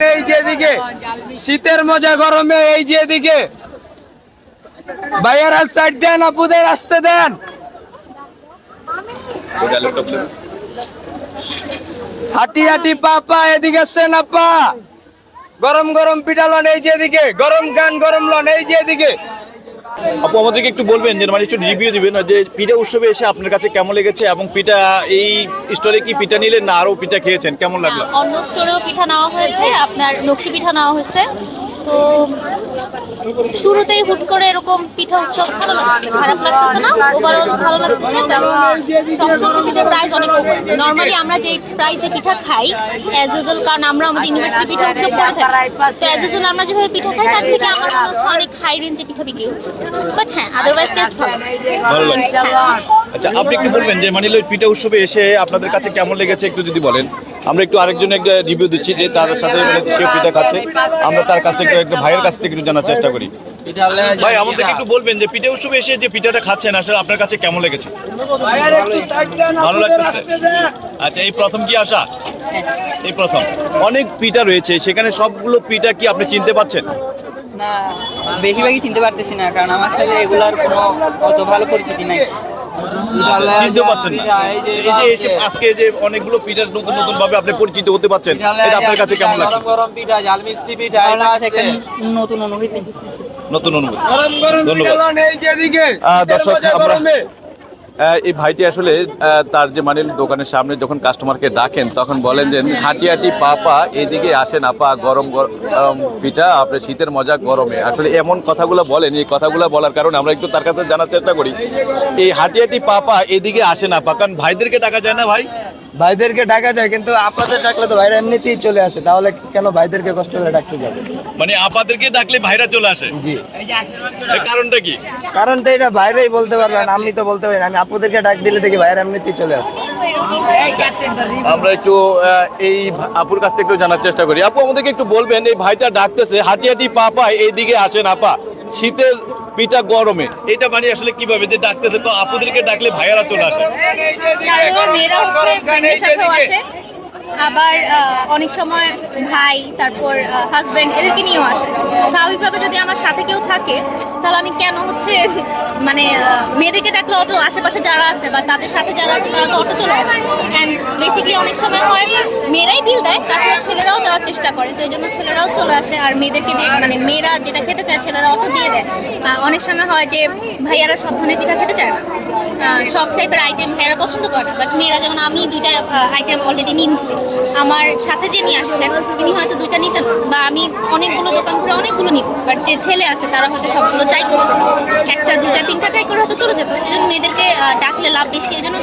এই শীতের মজা গরমে, এই যে এদিকে। ভাইয়ারা সাইড দেন, আপুদের আসতে দেন। হাঁটি হাঁটি পাপা এদিকে আসছেন আপা। গরম গরম পিঠা লন, এই যে এদিকে। গরম গান, গরম লন, এই যে এদিকে। আপু, আমাদেরকে একটু বলবেন যে মানে একটু রিভিউ দিবেন যে পিঠা উৎসবে এসে আপনার কাছে কেমন লেগেছে এবং পিঠা, এই স্টলে কি পিঠা নিলেন না আরও পিঠা খেয়েছেন? কেমন লাগল? অন্য স্টোরেও পিঠা নেওয়া হয়েছে, আপনার নকশি পিঠা নেওয়া হয়েছে। তো শুরুতেই হুট করে এরকম পিঠা উৎসব ভালো লাগছে। খারাপ লাগতেছে না? ওভারঅল ভালো লাগতেছে পিঠার প্রাইস অনেক নর্মালি আমরা যে প্রাইসে পিঠা খাই অ্যাজ ইউজুয়াল কারণ আমরা আমাদের ইউনিভার্সিটি পিঠা উৎসব করে থাকি। তো অ্যাজ ইউজুয়াল আমরা যেভাবে পিঠা খাই, তার থেকে আমার মনে হচ্ছে অনেক হাই রেঞ্জে পিঠা বিক্রি হচ্ছে। বাট হ্যাঁ আদারওয়াইজ টেস্ট ভালো। আচ্ছা আপনি কি বলবেন যে মানে পিঠা উৎসবে এসে আপনাদের কাছে কেমন লেগেছে, একটু যদি বলেন? আমরা একটু আরেকজন একটা রিভিউ দিচ্ছি যে তার সাথে মানে সে পিঠা খাচ্ছে আমরা তার কাছ থেকে একটা ভাইয়ের কাছ থেকে একটু জানার চেষ্টা করি। ভাই, আমাদেরকে একটু বলবেন যে পিঠা উৎসবে এসে যে পিঠাটা খাচ্ছেন, আসলে আপনার কাছে কেমন লেগেছে? ভালো লাগতেছে? আচ্ছা এই প্রথম কি আসা এই প্রথম। অনেক পিঠা রয়েছে, সেখানে সবগুলো পিঠা কি আপনি চিনতে পারছেন? না, বেশিরভাগই চিনতে পারতেছি না, কারণ আমার সাথে এগুলার কোনো অত ভালো পরিচিতি নাই। চিনতে পারছেন না। এই যে এসে আজকে যে অনেকগুলো পিঠার নতুন নতুন ভাবে আপনি পরিচিত হতে পারছেন এটা আপনার কাছে কেমন লাগছে? গরম পিঠা ঝালমিষ্টি পিঠা এটা আছে। নতুন অনুভূতি। নতুন অনুভূতি। গরম গরম পিঠা ধন্যবাদ। যে এদিকে। দর্শক, আমরা- এই ভাইটি আসলে তার যে মানে দোকানের সামনে যখন কাস্টমারকে ডাকেন, তখন বলেন যে হাঁটি হাঁটি পা পা এইদিকে আসেন আপা, গরম গরম পিঠা আপনার শীতের মজা গরমে। আসলে এমন কথাগুলো বলেন, এই কথাগুলো বলার কারণে আমরা একটু তার কাছে জানার চেষ্টা করি। এই হাঁটি হাঁটি পা পা এদিকে আসেন আপা, কারণ ভাইদেরকে ডাকা যায় না ভাই? ভাইদেরকে ডাকা যায় কিন্তু আপনাদের ডাকলে তো ভাইরা এমনিতেই চলে আসে তাহলে কেন ভাইদেরকে কষ্ট করে ডাকতে যাবে? মানে আপাদেরকে ডাকলে ভাইরা চলে আসে? জি। এর কারণটা কি? কারণ তো এটা বাইরেই বলতে পারবেন আমি তো বলতে পারি না আমি আপুদেরকে ডাক দিলে দেখি ভাইরা এমনিতেই চলে আসে। আমরা একটু আহ, এই ভা- আপুর কাছ থেকে একটু জানার চেষ্টা করি। আপু আমাদেরকে একটু বলবেন এই ভাইটা ডাকতেছে হাঁটি হাঁটি পা পায় এইদিকে আসেন আপা। শীতের পিঠা গরমে। এটা মানে আসলে কীভাবে? যে ডাকতেছে তো আপুদেরকে ডাকলে ভাইয়ারা চলে আসে। মেয়েরা হচ্ছে ফ্রেন্ডের সাথেও আসে। আবার অনেক সময় ভাই তারপর হাজবেন্ড এদেরকে নিয়েও আসে। স্বাভাবিকভাবে যদি আমার সাথে কেউ থাকে তাহলে আমি কেন হচ্ছে মানে মেয়েদেরকে ডাকলে অটো আশেপাশে যারা আছে বা তাদের সাথে যারা আছে তারা তো অটো চলে আসে। অ্যান্ড বেসিক্যালি অনেক সময় হয়, মেয়েরাই বিল দেয়, তারপরে ছেলেরাও দেওয়ার চেষ্টা করে। তো এই জন্য ছেলেরাও চলে আসে আর মেয়েদেরকে দিয়ে মানে মেয়েরা যেটা খেতে চায় ছেলেরা অটো দিয়ে দেয়। অনেক সময় হয় যে ভাইয়ারা সব ধরনের পিঠা খেতে চায় সব টাইপের আইটেম ভাইয়ারা পছন্দ করে বাট মেয়েরা, যেমন আমি দুইটা আইটেম অলরেডি নিয়ে নিচ্ছি আমার সাথে যে নিয়ে আসছেন তিনি হয়তো দুইটা নিতেন বা আমি অনেকগুলো দোকান ঘুরে অনেকগুলো নিব। বাট যে ছেলে আছে, তারা হয়তো সবগুলো ট্রাই করতো দুটা, তিনটা ট্রাই করে হয়তো চলে যেত। এই জন্য মেয়েদেরকে ডাকলে লাভ বেশি এই জন্য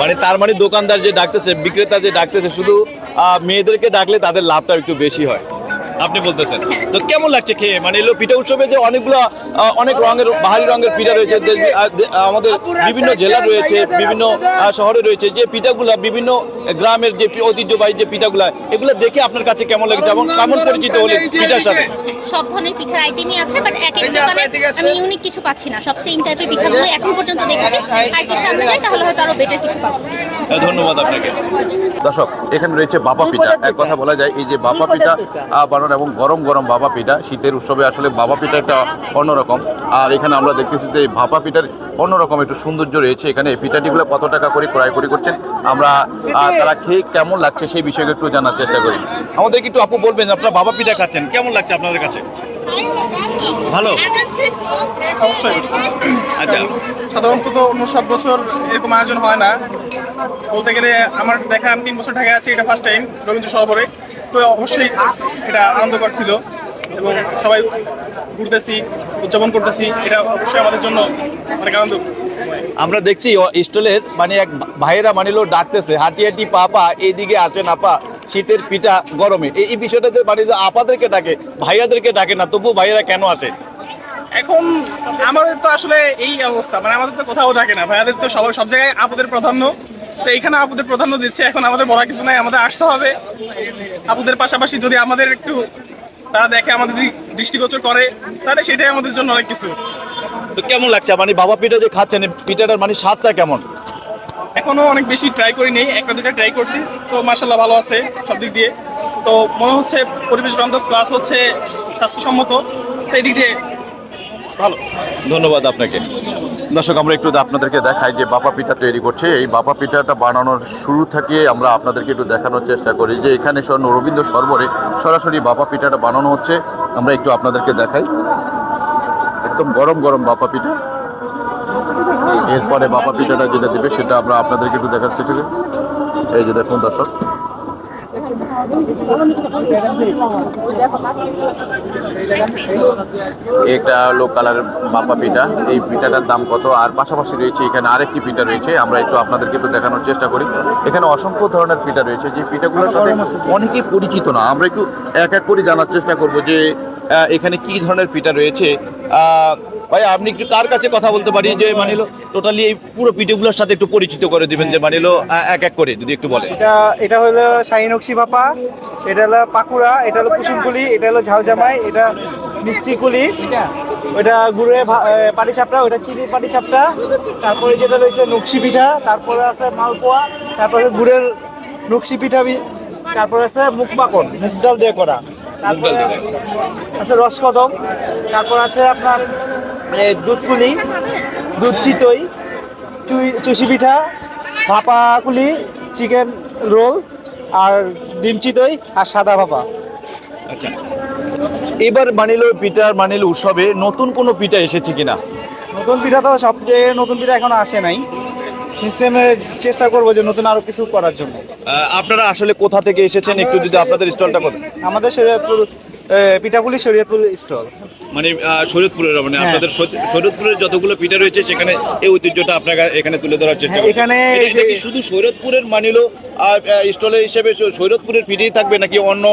মানে তার মানে দোকানদার যে ডাকতেছে, বিক্রেতা যে ডাকতেছে, শুধু মেয়েদেরকে ডাকলে তাদের লাভটা একটু বেশি হয়। আপনি বলতেছেন। তো কেমন লাগছে খেয়ে? মানে এলো পিঠা উৎসবে যে অনেকগুলো আহ, অনেক রঙের বাহারি রঙের পিঠা রয়েছে আমাদের বিভিন্ন জেলা রয়েছে বিভিন্ন শহরে রয়েছে যে পিঠাগুলা বিভিন্ন গ্রামের যে ঐতিহ্যবাহী যে পিঠাগুলা এগুলো দেখে আপনার কাছে কেমন লেগেছে এবং কেমন পরিচিত হলে পিঠার সাথে? সব ধরনের পিঠার আইটেমই আছে বাট এক এক দোকানে। আমি ইউনিক কিছু পাচ্ছি না। সব সেম টাইপের পিঠাগুলো এখন পর্যন্ত দেখেছি। আর একটু সামনে যাই তাহলে হয়তো আরও বেটার কিছু পাবো। ধন্যবাদ আপনাকে। দর্শক এখানে রয়েছে বাবা পিঠা। এক কথা বলা যায় এই যে বাবা পিঠা আহ, বানানো এবং গরম গরম বাবা পিঠা। শীতের উৎসবে আসলে বাবা পিঠা একটা অন্যরকম। আর এখানে আমরা দেখতেছি যে এই ভাপা পিঠার অন্যরকম একটু সৌন্দর্য রয়েছে। এখানে এই পিঠাটিগুলো কত টাকা করে ক্রয় করে করছেন? আমরা তারা খেয়ে কেমন লাগছে সেই বিষয়ে একটু জানার চেষ্টা করি। আমাদেরকে একটু আপু বলবেন আপনারা বাবা পিঠা খাচ্ছেন কেমন লাগছে আপনাদের কাছে? ভালো? অবশ্যই। আচ্ছা। সাধারণত তো অন্য সব বছর এরকম আয়োজন হয় না। বলতে গেলে আমার দেখা আমি তিন বছর ঢাকায় আছি এটা ফার্স্ট টাইম রবীন্দ্র সরোবরে তো অবশ্যই এটা আনন্দকর ছিল এবং সবাই ঘুরতেছি উদযাপন করতেছি এটা অবশ্যই আমাদের জন্য অনেক আনন্দ। আমরা দেখছি স্টলের মানে এক ভাইয়েরা মানিলো ডাকতেছে হাঁটি হাঁটি পা পা এইদিকে আসেন আপা শীতের পিঠা গরমে। এই এই বিষয়টা যে মানে আপাদেরকে ডাকে ভাইয়াদেরকে ডাকে না তবু ভাইয়েরা কেন আসে? এখন আমাদের তো আসলে এই অবস্থা মানে আমাদের তো কোথাও থাকে না ভাইয়াদের তো সবাই সব জায়গায় আপুদের প্রাধান্য। তো এখানে আপুদের প্রাধান্য দিচ্ছে। এখন আমাদের বলা কিছু নাই আমাদের আসতে হবে। আপুদের পাশাপাশি যদি আমাদের একটু তারা দেখে আমাদের দৃষ্টিগোচর করে তাহলে সেটাই আমাদের জন্য অনেক কিছু। তো কেমন লাগছে? মানে বাবা পিঠা যে খাচ্ছেন পিঠাটার মানে স্বাদটা কেমন? এখনও অনেক বেশি ট্রাই করি নেই একটা দুটা ট্রাই করছি। তো মার্শাল্লাহ ভালো আছে সব দিক দিয়ে। তো মনে হচ্ছে পরিবেশ বান্ধব প্লাস হচ্ছে স্বাস্থ্যসম্মত। তো এই দিক দিয়ে ধন্যবাদ আপনাকে। দর্শক, আমরা একটু আপনাদেরকে দেখাই যে বাপা পিঠা তৈরি করছে। এই বাপা পিঠাটা বানানোর শুরু থেকে আমরা আপনাদেরকে একটু দেখানোর চেষ্টা করি যে এখানে রবীন্দ্র সরবরে সরাসরি বাপা পিঠাটা বানানো হচ্ছে। আমরা একটু আপনাদেরকে দেখাই। একদম গরম গরম বাপা পিঠা। এরপরে বাপা পিঠাটা যেটা দেবে সেটা আমরা আপনাদেরকে একটু দেখার চেষ্টা এই যে দেখুন দর্শক। একটা হলো কালার বাপা পিঠা। এই পিঠাটার দাম কত? আর পাশাপাশি রয়েছে এখানে আরেকটি পিঠা রয়েছে। আমরা একটু আপনাদেরকে একটু দেখানোর চেষ্টা করি। এখানে অসংখ্য ধরনের পিঠা রয়েছে। যে পিঠাগুলোর সাথে অনেকেই পরিচিত না। আমরা একটু এক এক করে জানার চেষ্টা করব যে এখানে কি ধরনের পিঠা রয়েছে। ভাই আপনি একটু কার কাছে কথা বলতে পারি? যে মানিলো টোটালি এই পুরো পিঠেগুলোর সাথে একটু পরিচিত করে দিবেন যে মানিলো এক এক করে যদি একটু বলেন। এটা এটা হলো শাহিনক্সি ভাপা এটা হলো পাকুড়া এটা হলো কুসুমকুলি এটা হলো ঝালজামাই এটা মিষ্টি কুলি ওটা গুড়ের পাটি চাপড়া ওটা চিনি পাটি চাপড়া তারপরে যেটা রয়েছে নকশি পিঠা তারপরে আছে মালপোয়া তারপরে গুড়ের নকশি পিঠা তারপরে আছে মুখ মাখন মুগ ডাল দিয়ে করা তারপরে আছে রসকদম তারপর আছে আপনার দুধ পুলি দুধ চিতই চুষি পিঠা ভাপা কুলি চিকেন রোল আর ডিম চিতই আর সাদা ভাপা। আচ্ছা। এবার মানিলো পিঠার মানিল উৎসবে নতুন কোনো পিঠা এসেছে কিনা? নতুন পিঠা তো সবচেয়ে নতুন পিঠা এখনও আসে নাই। চেষ্টা করব যে নতুন আরও কিছু করার জন্য। আপনারা আসলে কোথা থেকে এসেছেন একটু যদি আপনাদের স্টলটা কথা আমাদের শরীয়তপুর পিঠাপুলি শরীয়তপুর স্টল মানে শরীয়তপুরের মানে। আপনাদের শরীয়ত- শরীয়তপুরের যতগুলো পিঠা রয়েছে সেখানে এই ঐতিহ্যটা আপনারা এখানে তুলে ধরার চেষ্টা করছেন এখানে শুধু শরীয়তপুরের মানিলো স্টলের হিসেবে শরীয়তপুরের পিঠেই থাকবে নাকি অন্য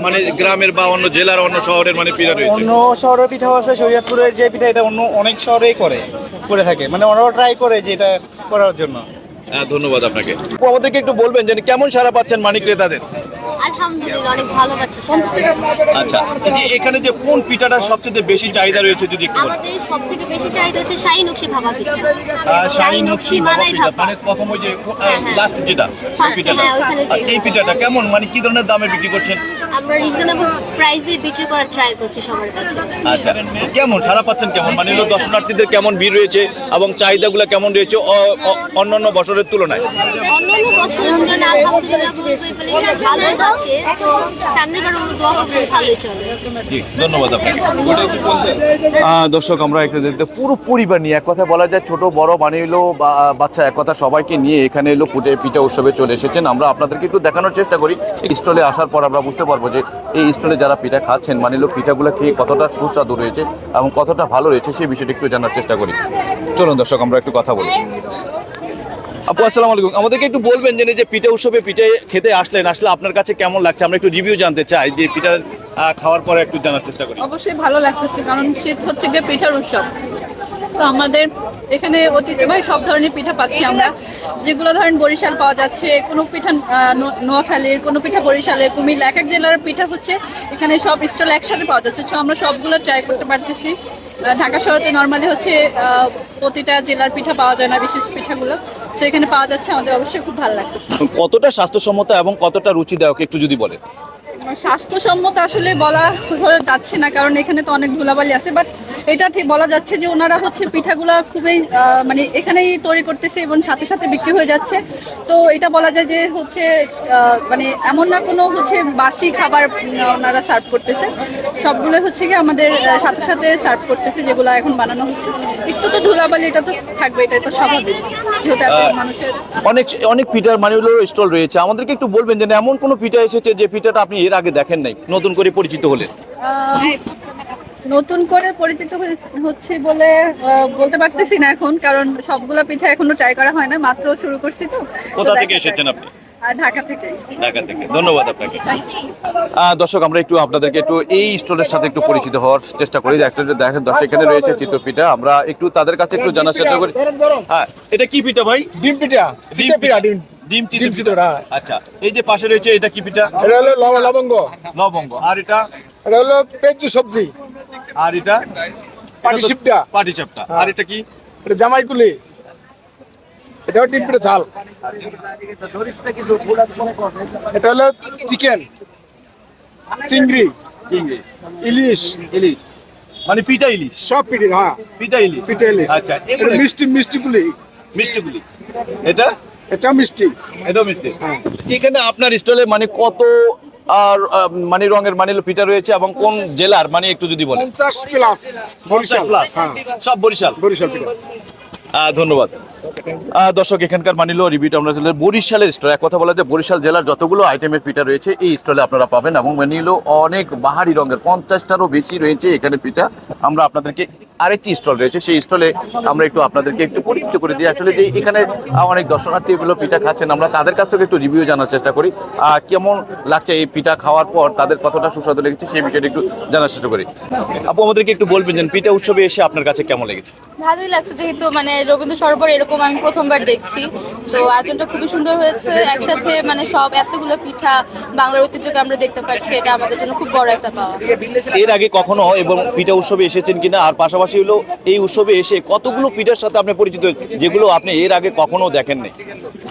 মানে গ্রামের বা অন্য জেলার অন্য শহরের মানে পিঠা রয়েছে? অন্য শহরের পিঠাও আছে শরীয়তপুরের যে পিঠা এটা অন্য অনেক শহরেই করে করে থাকে। মানে ওরাও ট্রাই করে যে এটা করার জন্য। হ্যাঁ, ধন্যবাদ আপনাকে। আপু, আমাদেরকে একটু বলবেন যে কেমন সারা পাচ্ছেন মানিক ক্রেতাদের? আলহামদুলিল্লাহ অনেক ভালো পাচ্ছি। আচ্ছা যে এখানে যে কোন পিঠাটা সবচেয়ে বেশি চাহিদা রয়েছে যদি একটু বলেন। আমাদের সব বেশি চাহিদা হচ্ছে শাহী নকশি ভাপা পিঠা। শাহী নকশি মালাই মালাই ভাপা। মানে প্রথম ওই যে। লাস্ট যেটা পিঠাটা। ওইখানে যে- আর এই পিঠাটা কেমন? মানে কি ধরনের দামে বিক্রি করছেন? আমরা রিজনেবল প্রাইসে বিক্রি করার ট্রাই করছি সবার কাছে। আচ্ছা কেমন? সারা পাচ্ছেন কেমন? মানে হলো দর্শনার্থীদের কেমন ভিড় রয়েছে এবং চাহিদাগুলো কেমন রয়েছে? অন্যান্য বছরের তুলনায়। অন্যান্য বছরের তুলনায় আলহামদুলিল্লাহ বলতে পারি এটা ভালোই তো সামনের বার দোয়া করব ভালোই চলে। ধন্যবাদ আহ, দর্শক আমরা একটা দেখতে পুরো পরিবার নিয়ে এক কথা বলা যায় ছোট বড় মানে এলো বা বাচ্চা এক কথা সবাইকে নিয়ে এখানে এলো পুটে পিঠা উৎসবে চলে এসেছেন। আমরা আপনাদেরকে একটু দেখানোর চেষ্টা করি। স্টলে আসার পর আমরা বুঝতে পারব যে এই স্টলে যারা পিঠা খাচ্ছেন মানে এলো পিঠাগুলো খেয়ে কতটা সুস্বাদু রয়েছে এবং কতটা ভালো রয়েছে সেই বিষয়টা একটু জানার চেষ্টা করি। চলুন দর্শক আমরা একটু কথা বলি। আপু, আসসালামু আলাইকুম। আমাদেরকে একটু বলবেন যে যে পিঠা উৎসবে পিঠে খেতে আসলেন, আসলে আপনার কাছে কেমন লাগছে? আমরা একটু রিভিউ জানতে চাই যে, পিঠা খাওয়ার পরে একটু জানার চেষ্টা করি। অবশ্যই ভালো লাগতেছে, কারণ শীত হচ্ছে গিয়ে পিঠার উৎসব। তো আমাদের এখানে ঐতিহ্যবাহী সব ধরনের পিঠা পাচ্ছি আমরা। যেগুলো ধরেন বরিশাল পাওয়া যাচ্ছে, কোনো পিঠা নোয়াখালীর, কোনো পিঠা বরিশালে কুমিল্লা, এক এক জেলার পিঠা হচ্ছে, এখানে সব স্টল একসাথে পাওয়া যাচ্ছে। তো আমরা সবগুলো ট্রাই করতে পারতেছি। ঢাকা শহরে নর্মালি হচ্ছে প্রতিটা জেলার পিঠা পাওয়া যায় না বিশেষ পিঠাগুলো। সেখানে এখানে পাওয়া যাচ্ছে আমাদের অবশ্যই খুব ভালো লাগতেছে। কতটা স্বাস্থ্যসম্মত এবং কতটা রুচিদায়ক একটু যদি বলে স্বাস্থ্যসম্মত আসলে বলা যাচ্ছে না কারণ এখানে তো অনেক ধুলাবালি আছে বাট এটা ঠিক বলা যাচ্ছে যে ওনারা হচ্ছে পিঠাগুলো খুবই মানে এখানেই তৈরি করতেছে এবং সাথে সাথে বিক্রি হয়ে যাচ্ছে। তো এটা বলা যায় যে হচ্ছে মানে এমন না কোনো হচ্ছে বাসি খাবার ওনারা সার্ভ করতেছে। সবগুলো হচ্ছে কি আমাদের সাথে সাথে সার্ভ করতেছে যেগুলো এখন বানানো হচ্ছে। একটু তো ধুলাবালি এটা তো থাকবে এটাই তো স্বাভাবিক। যেহেতু এত মানুষের অনেক অনেক পিঠার মানে হলো স্টল রয়েছে। আমাদেরকে একটু বলবেন যে এমন কোনো পিঠা এসেছে যে পিঠাটা আপনি এর আগে দেখেন নাই নতুন করে পরিচিত হলেন আহ, নতুন করে পরিচিত হচ্ছে বলে বলতে পারতেছি না এখন কারণ সবগুলা পিঠা এখনও ট্রাই করা হয় না মাত্র শুরু করছি তো। কোথা থেকে এসেছেন আপনি? ঢাকা থেকে। ঢাকা থেকে। ধন্যবাদ আপনাকে। দর্শক আমরা একটু আপনাদেরকে একটু এই স্টলের সাথে একটু পরিচিত হওয়ার চেষ্টা করি। দেখেন দশটা এখানে রয়েছে চিত্রপিঠা। আমরা একটু তাদের কাছে একটু জানার চেষ্টা করি। হ্যাঁ। এটা কি পিঠা ভাই? ডিম পিঠা। ডিম পিঠা ডিম ডিম। হ্যাঁ। আচ্ছা। এই যে পাশে রয়েছে এটা কি পিঠা? এটা হলো লবঙ্গ। লবঙ্গ। আর এটা? এটা হলো পেঁচু সবজি। আর এটা। পাটি চাপটা। আর এটা কি? এটা জামাইকুলি এটাও পিঠা ঝাল। এটা হলো চিকেন। চিংড়ি। চিংড়ি। ইলিশ। ইলিশ। মানে পিঠা ইলিশ? সব পিঠে হ্যাঁ। পিঠা ইলিশ। পিঠে ইলিশ। আচ্ছা এটা মিষ্টি মিষ্টি গুলি মিষ্টিগুলি এটা? এটা মিষ্টি। এটাও মিষ্টি। এখানে আপনার স্টলে মানে কত আর মানে রঙের মানে পিঠা রয়েছে এবং কোন জেলার? মানে একটু যদি বলেন। পঞ্চাশ প্লাস বরিশাল। প্লাস হ্যাঁ। সব বরিশাল? বরিশাল পিঠা। ধন্যবাদ। দর্শক, এখানকার মানিল রিভিউটা আমরা বরিশালের স্টল। এক কথা বলা যায়, বরিশাল জেলার যতগুলো আইটেমের পিঠা রয়েছে, এই স্টলে আপনারা পাবেন এবং মানিল অনেক বাহারি রঙের, পঞ্চাশটারও বেশি রয়েছে এখানে পিঠা। আমরা আপনাদেরকে আরেকটি স্টল রয়েছে, সেই স্টলে আমরা একটু আপনাদেরকে একটু পরিচিত করে দিই। আসলে যে এখানে অনেক দর্শনার্থী এগুলো পিঠা খাচ্ছেন, আমরা তাদের কাছ থেকে একটু রিভিউ জানার চেষ্টা করি। কেমন লাগছে এই পিঠা খাওয়ার পর, তাদের কতটা সুস্বাদু লেগেছে সেই বিষয়টা একটু জানার চেষ্টা করি। আপু, আমাদেরকে একটু বলবেন যে পিঠা উৎসবে এসে আপনার কাছে কেমন লেগেছে? ভালোই লাগছে, যেহেতু মানে রবীন্দ্র সরোবর এরকম আমি প্রথমবার দেখছি। তো আয়োজনটা খুবই সুন্দর হয়েছে। একসাথে মানে সব এতগুলো পিঠা বাংলার ঐতিহ্যকে আমরা দেখতে পাচ্ছি। এটা আমাদের জন্য খুব বড় একটা পাওয়া। এর আগে কখনো এবং পিঠা উৎসবে এসেছেন কিনা? আর পাশাপাশি হলো এই উৎসবে এসে কতগুলো পিঠার সাথে আপনি পরিচিত? যেগুলো আপনি এর আগে কখনো দেখেননি।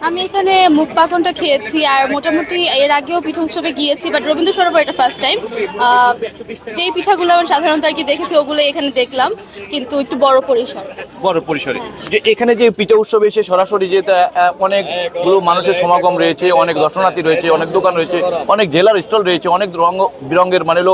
আমি এখানে মুখ পাকনটা খেয়েছি আর মোটামুটি এর আগেও পিঠা উৎসবে গিয়েছি বাট রবীন্দ্র সরোবর এটা ফার্স্ট টাইম যেই পিঠাগুলো আমি সাধারণত আর কি দেখেছি ওগুলো এখানে দেখলাম কিন্তু একটু বড় পরিসর। বড় পরিসরে। যে এখানে যে পিঠা উৎসবে এসে সরাসরি যে অনেকগুলো মানুষের সমাগম রয়েছে অনেক দর্শনার্থী রয়েছে অনেক দোকান রয়েছে অনেক জেলার স্টল রয়েছে অনেক রঙ বিরঙ্গের মানে হলো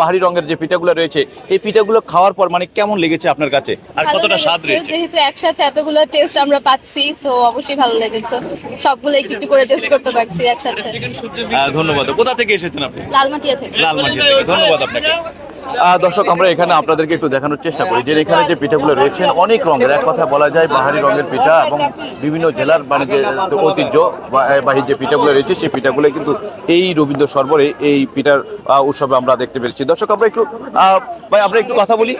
বাহারি রঙের যে পিঠাগুলো রয়েছে এই পিঠাগুলো খাওয়ার পর মানে কেমন লেগেছে আপনার কাছে? আর কতটা স্বাদ রয়েছে? যেহেতু একসাথে এতগুলো টেস্ট আমরা পাচ্ছি তো অবশ্যই ভালো লেগেছে। সবগুলো একটু একটু করে টেস্ট করতে পারছি একসাথে। ধন্যবাদ। কোথা থেকে এসেছেন আপনি? লালমাটিয়া থেকে। লালমাটিয়া থেকে ধন্যবাদ আপনাকে। দর্শক আমরা এখানে আপনাদেরকে একটু দেখানোর চেষ্টা করি যে এখানে যে পিঠাগুলো রয়েছেন অনেক রঙের এক কথা বলা যায় বাহারি রঙের পিঠা এবং বিভিন্ন জেলার মানে যে ঐতিহ্য বাহির যে পিঠাগুলো রয়েছে সেই পিঠাগুলো কিন্তু এই রবীন্দ্র সরবরে এই পিঠার উৎসবে আমরা দেখতে পেরেছি। দর্শক আমরা একটু ভাই আমরা একটু কথা বলি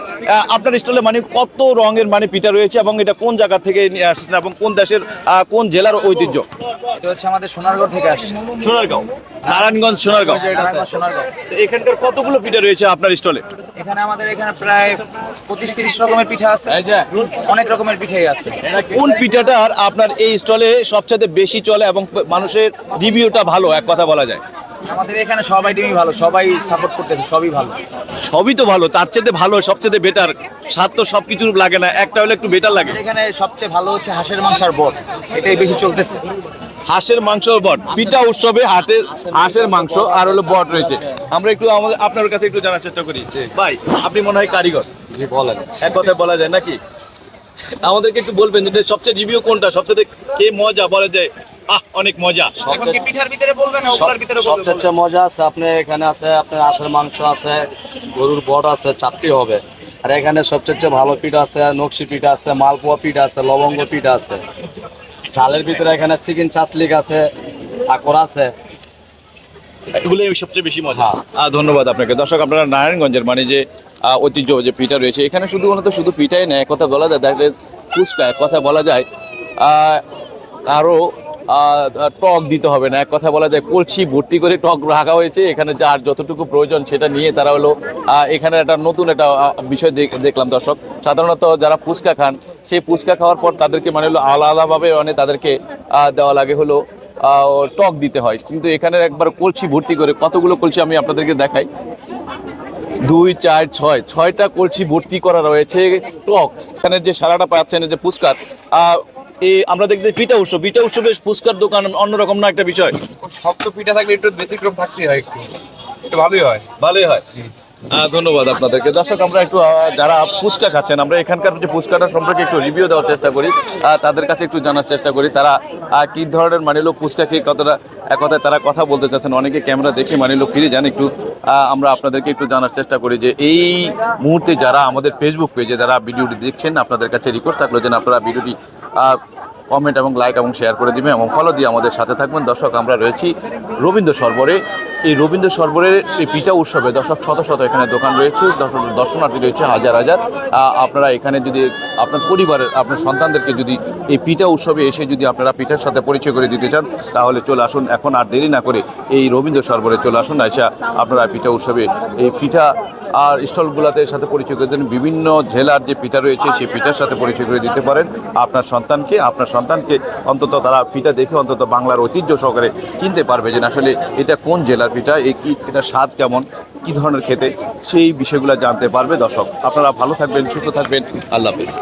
আপনার স্টলে মানে কত রঙের মানে পিঠা রয়েছে এবং এটা কোন জায়গা থেকে নিয়ে আসছেন এবং কোন দেশের আহ, কোন জেলার ঐতিহ্য? এটা হচ্ছে আমাদের সোনারগড় থেকে আসছে। সোনারগাঁও নারায়ণগঞ্জ সোনারগাঁও। তো এখানকার কতগুলো পিঠা রয়েছে আপনার স্টলে? এখানে আমাদের এখানে প্রায় পঁচিশ তিরিশ রকমের পিঠা আছে। অনেক রকমের পিঠাই আছে। কোন পিঠাটার আপনার এই স্টলে সবচেয়ে বেশি চলে এবং মানুষের রিভিউটা ভালো এক কথা বলা যায়? আমাদের এখানে সবাই আইটেমই ভালো সবাই সাপোর্ট করতেছে সবই ভালো। সবই তো ভালো তার চেয়ে ভালো সবচেয়ে বেটার স্বাদ তো সব কিছু লাগে না একটা হলে একটু বেটার লাগে। এখানে সবচেয়ে ভালো হচ্ছে হাঁসের মাংস আর বট এটাই বেশি চলতেছে। হাঁসের মাংস বট। পিঠা উৎসবে হাটের হাঁসের মাংস আর হলো বট রয়েছে। আমরা একটু আমাদের আপনার কাছে একটু জানার চেষ্টা করি ভাই আপনি মনে হয় কারিগর? বলেন। এক কথায় বলা যায় নাকি? আমাদেরকে একটু বলবেন যে সবচেয়ে রিভিউ কোনটা? সবচেয়ে কে মজা? বলা যায় আহ অনেক মজা। এখন কি পিঠার ভিতরে বলবেন না ওগুলোর ভিতরে বলবেন সবচেয়ে মজা আছে আপনার এখানে আছে আপনার আঁশের মাংস আছে গরুর বট আছে চাপটি হবে। আর এখানে সবচেয়ে ভালো পিঠ আছে নকশি পিঠ আছে মালপোয়া পিঠ আছে লবঙ্গ পিঠ আছে। চালের ভিতরে এখানে চিকেন চাসলিক আছে আকর আছে। এগুলোই সবচেয়ে বেশি মজা। হ্যাঁ। ধন্যবাদ আপনাকে। দর্শক আপনারা নারায়ণগঞ্জের মানে যে ঐতিহ্য যে পিঠা রয়েছে এখানে শুধু তো শুধু পিঠাই নেয় কথা বলা যায় ফুচকা কথা বলা যায় আহ, আরও আহ, টক দিতে হবে না। এক কথা বলা যায়, কলসি ভর্তি করে টক রাখা হয়েছে। এখানে যার যতটুকু প্রয়োজন সেটা নিয়ে তারা হলো এখানে একটা নতুন একটা বিষয় দেখ- দেখলাম দর্শক। সাধারণত যারা ফুচকা খান, সেই ফুচকা খাওয়ার পর তাদেরকে মানে হলো আলাদা আলাদাভাবে মানে তাদেরকে দেওয়া লাগে হলো টক দিতে হয়। কিন্তু এখানে একবার কলসি ভর্তি করে কতগুলো কলসি আমি আপনাদেরকে দেখাই। দুই, চার, ছয়, ছয়টা কলসি ভর্তি করা রয়েছে টক। এখানে যে সারাটা পাচ্ছেন যে পুস্কার এই আমরা দেখতে পিঠা উৎসব। পিঠা উৎসবে পুস্কার দোকান অন্যরকম না একটা বিষয়? শক্ত পিঠা থাকলে একটু ব্যতিক্রম থাকতেই হয় একটু। একটু ভালোই হয়। ভালোই হয়। ধন্যবাদ আপনাদেরকে। দর্শক আমরা একটু যারা ফুচকা খাচ্ছেন আমরা এখানকার যে ফুচকাটা সম্পর্কে একটু রিভিউ দেওয়ার চেষ্টা করি। তাদের কাছে একটু জানার চেষ্টা করি। তারা কি ধরনের মানিলো ফুচকা খেয়ে কতটা এক কথায় তারা কথা বলতে চাচ্ছেন? অনেকে ক্যামেরা দেখে মানিলো ফিরে যান একটু। আমরা আপনাদেরকে একটু জানার চেষ্টা করি যে এই মুহূর্তে যারা আমাদের ফেসবুক পেজে যারা ভিডিওটি দেখছেন আপনাদের কাছে রিকোয়েস্ট থাকল যেন আপনারা ভিডিওটি কমেন্ট এবং লাইক এবং শেয়ার করে দিবেন এবং ফলো দিয়ে আমাদের সাথে থাকবেন। দর্শক, আমরা রয়েছি রবীন্দ্র সরবরে। এই রবীন্দ্র সরবরের এই পিঠা উৎসবে দর্শক, শত শত এখানে দোকান রয়েছে। দর্শনার্থী রয়েছে হাজার হাজার। আপনারা এখানে যদি আপনার পরিবারের, আপনার সন্তানদেরকে যদি এই পিঠা উৎসবে এসে যদি আপনারা পিঠার সাথে পরিচয় করে দিতে চান, তাহলে চলে আসুন। এখন আর দেরি না করে এই রবীন্দ্র সরবরে চলে আসুন। আচ্ছা আপনারা পিঠা উৎসবে এই পিঠা আর স্টলগুলোতে সাথে পরিচয় করে দেন বিভিন্ন জেলার যে পিঠা রয়েছে, সেই পিঠার সাথে পরিচয় করে দিতে পারেন। আপনার সন্তানকে আপনার সন্তানকে অন্তত তারা পিঠা দেখে অন্তত বাংলার ঐতিহ্য সহকারে চিনতে পারবে যে আসলে এটা কোন জেলার পিঠা এই কি এটা স্বাদ কেমন, কি ধরনের খেতে, সেই বিষয়গুলো জানতে পারবে দর্শক। আপনারা ভালো থাকবেন, সুস্থ থাকবেন। আল্লাহ হাফিজ।